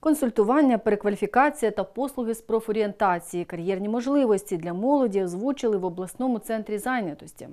Консультування, перекваліфікація та послуги з профорієнтації, кар'єрні можливості для молоді озвучили в обласному центрі зайнятості.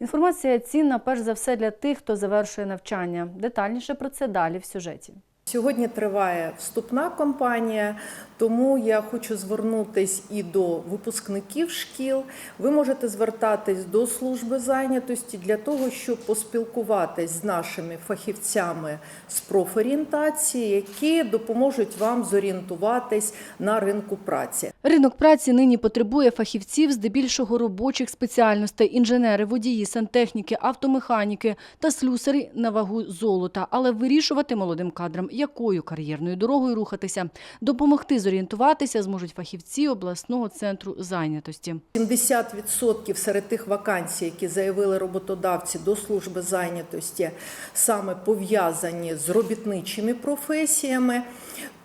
Інформація цінна перш за все для тих, хто завершує навчання. Детальніше про це далі в сюжеті. Сьогодні триває вступна кампанія, тому я хочу звернутись і до випускників шкіл. Ви можете звертатись до служби зайнятості для того, щоб поспілкуватись з нашими фахівцями з профорієнтації, які допоможуть вам зорієнтуватись на ринку праці. Ринок праці нині потребує фахівців здебільшого робочих спеціальностей, інженери, водії, сантехніки, автомеханіки та слюсарі на вагу золота. Але вирішувати молодим кадрам, якою кар'єрною дорогою рухатися, допомогти зорієнтуватися зможуть фахівці обласного центру зайнятості. 70% серед тих вакансій, які заявили роботодавці до служби зайнятості, саме пов'язані з робітничими професіями,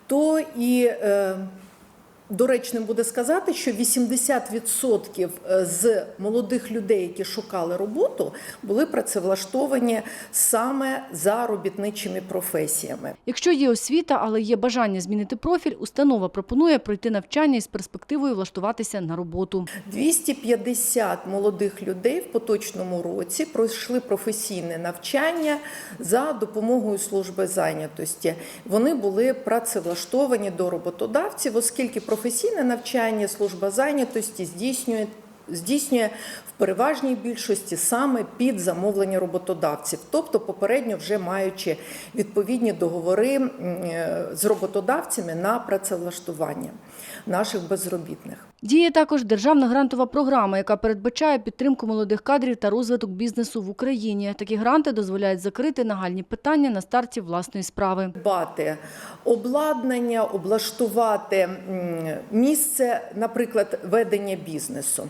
то і е, доречним буде сказати, що 80% з молодих людей, які шукали роботу, були працевлаштовані саме за робітничими професіями. Якщо є освіта, але є бажання змінити профіль, установа пропонує пройти навчання із перспективою влаштуватися на роботу. 250 молодих людей в поточному році пройшли професійне навчання за допомогою служби зайнятості. Вони були працевлаштовані до роботодавців, оскільки професійне навчання служба зайнятості здійснює. Здійснює в переважній більшості саме під замовлення роботодавців, тобто попередньо вже маючи відповідні договори е, з роботодавцями на працевлаштування наших безробітних. Діє також державна грантова програма, яка передбачає підтримку молодих кадрів та розвиток бізнесу в Україні. Такі гранти дозволяють закрити нагальні питання на старті власної справи. Дбати обладнання, облаштувати місце, наприклад, ведення бізнесу.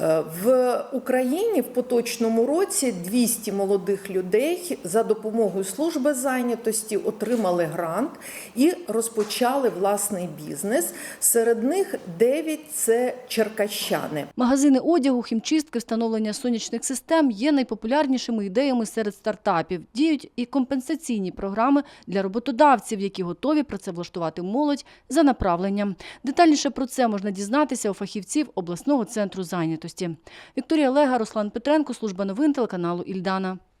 Е, В Україні в поточному році 200 молодих людей за допомогою служби зайнятості отримали грант і розпочали власний бізнес. Серед них 9 – це черкащани. Магазини одягу, хімчистки, встановлення сонячних систем є найпопулярнішими ідеями серед стартапів. Діють і компенсаційні програми для роботодавців, які готові працевлаштувати молодь за направленням. Детальніше про це можна дізнатися у фахівців обласного центру зайнятості. Вікторія Лега, Руслан Петренко, служба новин телеканалу Ільдана.